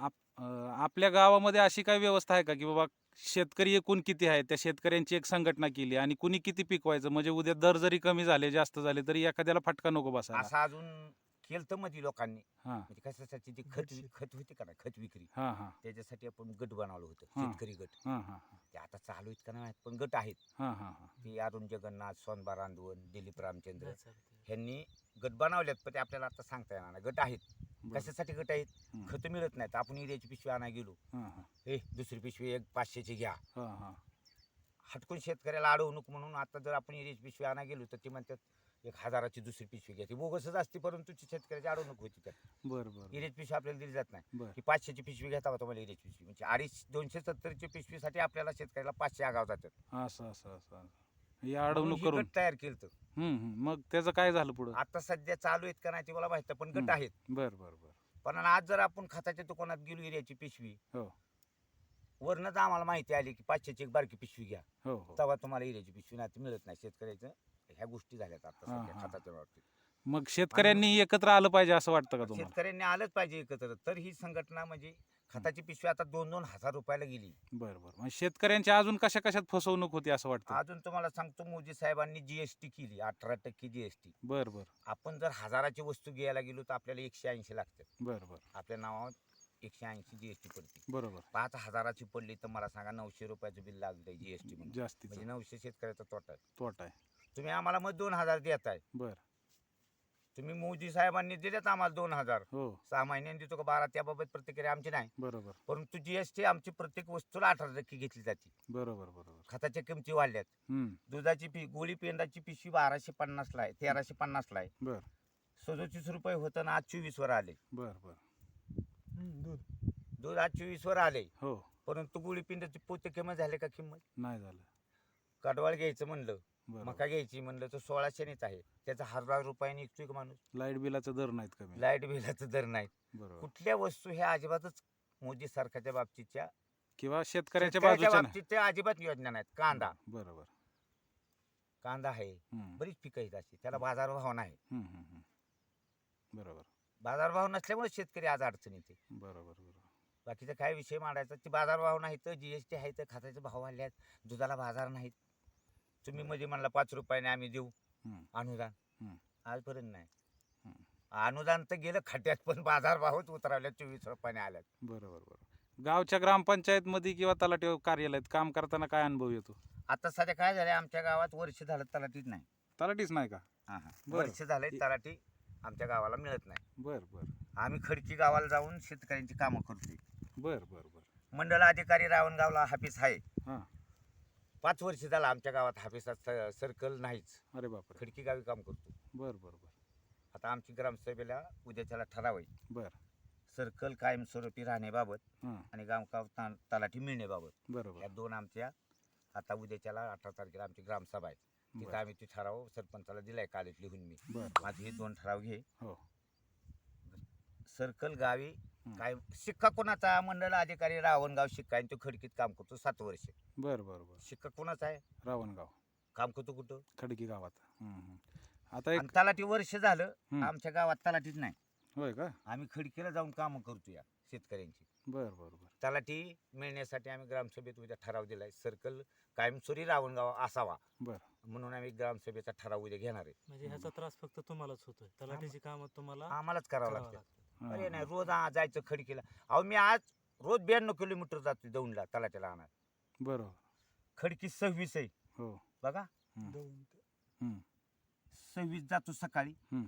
आप आपल्या गावामध्ये अशी काही व्यवस्था आहे का? की बाबा शेतकरी एकूण किती आहे त्या शेतकऱ्यांची एक संघटना केली आणि कुणी किती पिकवायचं? म्हणजे उद्या दर जरी कमी झाले जास्त झाले तरी एखाद्याला फटका नको बसा असं अजून केलं मध्ये लोकांनी. हा. म्हणजे कशासाठी ती खत वि- खत होती का ना खत विक्री. हा हा. त्याच्यासाठी आपण गट बनवलं होतं हा. शेतकरी गट. हा हा ते आता चालू आहेत का नाही माहीत, पण गट आहेत. हा हा हा. ते अरुण जगन्नाथ सोनबा रांधवन दिलीप रामचंद्र. ह्यांनी गट बनवलेत पण ते आपल्याला आता सांगता येणार नाही. गट आहेत. बरं. कशासाठी गट आहेत. खत मिळत नाहीत. आपण इड्याची पिशवी आणायला गेलो. हा हा. हे दुसरी पिशवी एक पाचशेची घ्या. हा हा. हटकून शेतकऱ्याला अडवणूक म्हणून आता जर आपण इड्याची पिशवी आणायला गेलो तर ते म्हणतात एक हजाराची दुसरी पिशवी घ्या ती बोगसच असते परंतु ती शेतकऱ्याची अडवणूक होती तर बरं बरं इरेज पिशवी आपल्याला दिली जात नाही. बरं. की पाचशेची पिशवी घेता तुम्हाला इरेज पिशवी. म्हणजे अडीच दोनशे सत्तरची पिशवीसाठी आपल्याला शेतकऱ्याला पाचशे आगाव जातात. असं असं असं असं. ही अडवणूक म्हणून ही करून. गट तयार केलं हम्म हम्म. मग त्याचं काय झालं पुढं? आता सध्या चालू आहेत का नाही ते मला माहिती पण गट हम्म. आहेत. बरं बरं बरं. पण आज जर आपण खताच्या दुकानात गेलो इऱ्याची पिशवी हो. वरनच आम्हाला माहिती आली की पाचशेची एक बारकी पिशवी घ्या. हो हो. तेव्हा तुम्हाला इऱ्याची पिशवी नाही तर मिळत नाही शेतकऱ्याचं. ह्या गोष्टी झाल्यात आता हा, सध्या हा. खताच्या बाबतीत. मग शेतकऱ्यांनी एकत्र आलं पाहिजे असं वाटतं का तुम्हाला? शेतकऱ्यांनी आलंच पाहिजे एकत्र. तर ही संघटना म्हणजे खताची पिशवी आता दोन दोन हजार रुपयाला गेली. बरं बरं. म्हणजे शेतकऱ्यांची अजून कशा कशात फसवणूक होती असं वाटतं? अजून तुम्हाला सांगतो मोदी साहेबांनी जीएसटी केली अठरा टक्के जीएसटी बरं बरं. आपण जर हजाराची वस्तू घ्यायला गेलो तर आपल्याला एकशे ऐंशी लागतात. बरं बरं. आपल्या नावावर एकशे ऐंशी जीएसटी पडते. बरोबर. पाच हजाराची पडली तर मला सांगा नऊशे रुपयाचं बिल लागलंय जीएसटी म्हणून. जास्तीचा. म्हणजे नऊशे शेतकऱ्याचा तोटा आहे. तोटा आहे. तुम्ही आम्हाला मग दोन हजार देताय. बरं. तुम्ही मोदी साहेबांनी दिलेत आम्हाला दोन हजार. हो. सहा महिन्यांनी देतो का बारा त्याबाबत प्रतिक्रिया आमची नाही. बरोबर. परंतु जीएसटी आमची प्रत्येक वस्तूला अठरा टक्के घेतली जाते. बरोबर बरोबर. खताच्या किमती वाढल्यात. हम्म. दुधाची पी गोळी पेंडाची पिशवी बाराशे पन्नासला आहे तेराशे पन्नासला आहे. बरं. सदोतीस रुपये होतं ना आज चोवीस वर आले. बरं बरं. हम्म, दूध. दूध आज चोवीस वर आले. हो. परंतु गोळी पेंडाची पोते किंमत झाले का किंमत? नाही झालं. कडवाळ घ्यायचं म्हणलं. मका घ्यायची म्हणलं तर सोळाशेनेच आहे. त्याचा हजार रुपयाने विकतोय का माणूस. लाइट बिलाचा दर नाहीत कमी. लाइट बिलाचं दर नाही बरोबर. कुठल्या वस्तू ह्या अजिबातच मोदी सरकारच्या बाबतीतच्या किंवा शेतकऱ्याच्या शेतकऱ्याच्या बाजूच्या बाबतीत अजिबात योजना नाहीत. कांदा. बरोबर. कांदा आहे. हम्म. बरीच पिकं आहेत अशी. त्याला बाजारभाव नाही. हम्म, हम्म, हम्म. बरोबर. बाजारभाव नसल्यामुळे शेतकरी आज अडचणीत आहे. बरोबर बरोबर. बाकीचा काय विषय मांडायचा? ते बाजारभाव नाही तर जीएसटी आहे तर खताचे भाव वाढल्यात दुधाला बाजार नाहीत. तुम्ही मध्ये म्हणला पाच रुपयाने आम्ही देऊ. हम्म. अनुदान. आजपर्यंत नाही. हम्म. अनुदान तर गेलं खड्ड्यात पण बाजारभावच उतरवल्या चोवीस रुपयाने आल्यात. बरोबर बरोबर. गावच्या ग्रामपंचायत मध्ये किंवा तलाठी कार्यालयात काम करताना काय अनुभव येतो? आता सध्या काय झालंय आमच्या गावात वर्ष झालं तलाठीच नाही. तलाठीच नाही का? बरं. वर्ष झालंय तलाठी आमच्या गावाला मिळत नाही. बर बर. आम्ही खडकी गावाला जाऊन शेतकऱ्यांची कामं करतोय. बर बर बर. मंडळ अधिकारी रावणगावला हाफिस आहे. हा. पाच वर्ष झालं आमच्या गावात हाफिसात सर्कल नाहीच. अरे बापरे. खडकी गावी काम करतो. बर बर बर. आता आमची ग्रामसभेला उद्याच्याला ठराव आहे. बर. सर्कल कायमस्वरूपी राहण्याबाबत हा. आणि गावगाव ता- तलाठी मिळण्याबाबत. बरोबर या दोन आमच्या आता उद्याच्याला अठरा तारखेला आमची ग्रामसभा आहे. तिथं बर. आम्ही ती ठराव सरपंचाला दिलाय कालेत लिहून मी. बर. माझे हे दोन ठराव घे. हो. सर्कल गावी. काय शिक्का कोणाचा? मंडळ अधिकारी रावणगाव शिक्का आणि तो खडकीत काम करतो सात वर्ष. बर बर बर. शिक्का कोणाचा आहे? रावणगाव. काम करतो कुठं? खडकी गावात. हम्म, हम्म. आता एक तलाठी वर्ष झालं. आमच्या गावात तलाठीच नाही. होय का? आम्ही खडकीला जाऊन कामं करतो या शेतकऱ्यांची. बर बर बर. तलाठी मिळण्यासाठी आम्ही ग्रामसभेत उद्या ठराव दिलाय. सर्कल कायमस्वरी रावणगाव असावा. बर. म्हणून आम्ही ग्रामसभेचा ठराव उद्या घेणार आहे. म्हणजे ह्याचा त्रास फक्त तुम्हालाच होतोय. तलाठीची कामं तुम्हाला आम्हालाच करावं करावं लागतं. लागतं. अरे नाही हा. रोज आ- जायचं खडकीला. अहो मी आज रोज ब्याण्णव किलोमीटर जातो दौंडला तलाट्याला आणणार बरोबर. खडकी सव्वीस आहे. हो. बघा. हम्म. सव्वीस जातो सकाळी. हम्म.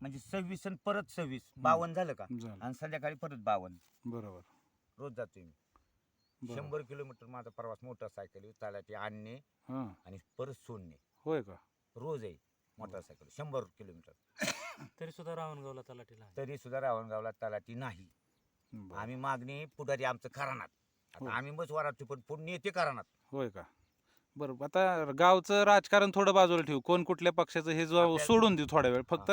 म्हणजे सव्वीस आणि परत सव्वीस. बावन्न झालं का? झालं. आणि संध्याकाळी परत बावन्न बरोबर. रोज जातोय मी. बरोबर. शंभर किलोमीटर माझा प्रवास मोटरसायकल तलाठी आणणे हा. आणि परत सोडणे. होय का? रोज आहे मोटरसायकल शंभर किलोमीटर. तरी सुद्धा रावणगावला तलाठीला आहे. तरी सुद्धा रावणगावला तलाठी नाही. बरं. आम्ही मागणी पुढारी आमचं करानात हो. आता आम्ही बस वरात पण पुढे नेते करानात होय का? बरं आता गावचं राजकारण थोडं बाजूला ठेवू. कोण कुठल्या पक्षाचं हे जो आपल्या- सोडून देऊ थोड्या वेळ. फक्त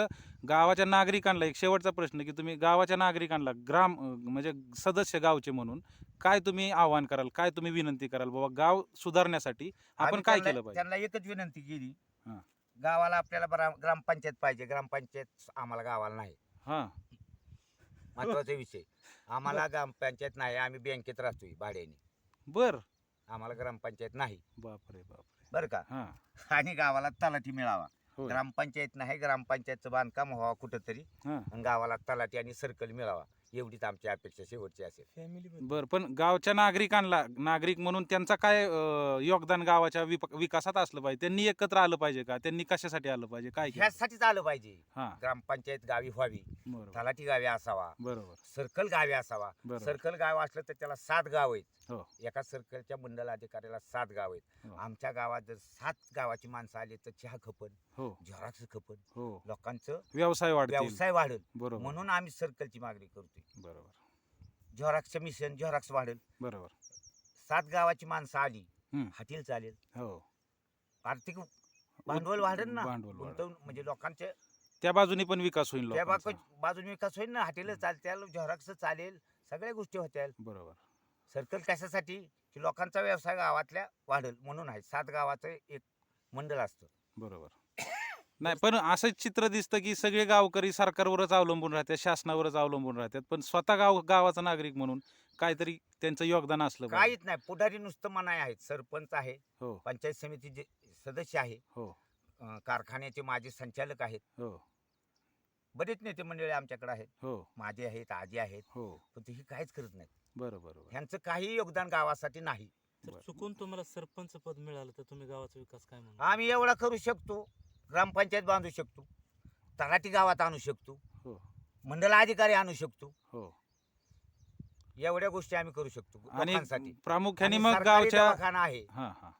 गावाच्या नागरिकांना एक शेवटचा प्रश्न की तुम्ही गावाच्या नागरिकांना ग्राम अं, म्हणजे सदस्य गावचे म्हणून काय तुम्ही आवाहन कराल? काय तुम्ही विनंती कराल? बाबा गाव सुधारण्यासाठी आपण आम्ही काय त्यांना- केलं पाहिजे? त्यांना एकच विनंती केली. गावाला आपल्याला बरा ग्रामपंचायत पाहिजे. ग्रामपंचायत आम्हाला गावाला नाही. हा. महत्त्वाचा विषय. आम्हाला ग्रामपंचायत नाही. आम्ही बँकेत राहतोय भाड्याने. बर. आम्हाला ग्रामपंचायत नाही. बापरे बापरे. बरं का? हा. आणि गावाला तलाठी मिळावा. होय. ग्रामपंचायत नाही ग्रामपंचायतचं बांधकाम व्हावं कुठंतरी. हा. आणि गावाला तलाठी आणि सर्कल मिळावा. एवढीच आमची अपेक्षा शेवटची असेल. फॅमिली बर पण गावच्या नागरिकांना नागरिक म्हणून त्यांचा काय अं, योगदान गावाच्या विप- विकासात असलं पाहिजे? त्यांनी एकत्र आलं पाहिजे का? त्यांनी कशासाठी आलं पाहिजे? काय केलं? ह्यासाठीच आलं पाहिजे. हा. ग्रामपंचायत गावी व्हावी. बरोबर. तलाठी गावी असावा. बरोबर. सर्कल गावी असावा. बरोबर. सर्कल गाव असलं तर त्याला सात गाव आहेत. हो. एका सर्कलच्या मंडल अधिकाऱ्याला सात गाव आहेत. हो. आमच्या गावात जर सात गावाची माणसं आली तर चहा खपन हो. झेरॉक्स खपन हो. लोकांचं व्यवसाय वाढतील. व्यवसाय वाढेल. बरोबर. म्हणून आम्ही सर्कलची मागणी करतोय. बरोबर. झेरॉक्सचं मिशन झेरॉक्स वाढेल. बरोबर. सात गावाची माणसं आली हम्म. हॉटेल चालेल. हो. आर्थिक भांडवल वाढेल ना? भांडवल वाढेल. गुंतवणूक म्हणजे लोकांचे त्या बाजूनी पण विकास होईल त्या लोकांचा. बाजू बाजूने विकास होईल ना हॉटेल चालतील झेरॉक्स चालेल सगळ्या गोष्टी होत्या बरोबर. सर्कल कशासाठी? की लोकांचा व्यवसाय गावातल्या वाढेल म्हणून आहे. सात गावाचं एक मंडळ असतं. बरोबर. नाही पण असंच चित्र दिसतं की सगळे गावकरी सरकारवरच अवलंबून राहतात शासनावरच अवलंबून राहतात. पण स्वतः गाव गावाचा नागरिक म्हणून काहीतरी त्यांचं योगदान असलं पाहिजे. काहीच नाही. पुढारी नुसतं मनाय आहेत. सरपंच आहे हो. पंचायत समितीचे सदस्य आहे. हो. अं, कारखान्याचे माझे संचालक आहेत. हो. बरेच नेते मंडळी आमच्याकडे आहेत. हो. माझे आहेत आजी आहेत. हो. पण ते ही काहीच करत नाहीत. बरं बरोबर ह्यांचं काही योगदान गावासाठी नाही. तर बरं. चुकून तुम्हाला सरपंच पद मिळालं तर तुम्ही गावाचा विकास काय म्हणून आम्ही एवढा करू शकतो. ग्रामपंचायत बांधू शकतो. तलाठी गावात आणू शकतो. हो. मंडल अधिकारी आणू शकतो. हो. एवढ्या गोष्टी आम्ही करू शकतो आणि लोकांसाठी. प्रामुख्याने आणि मग सरकारी गावच्या दवाखाना आहे. हा हा.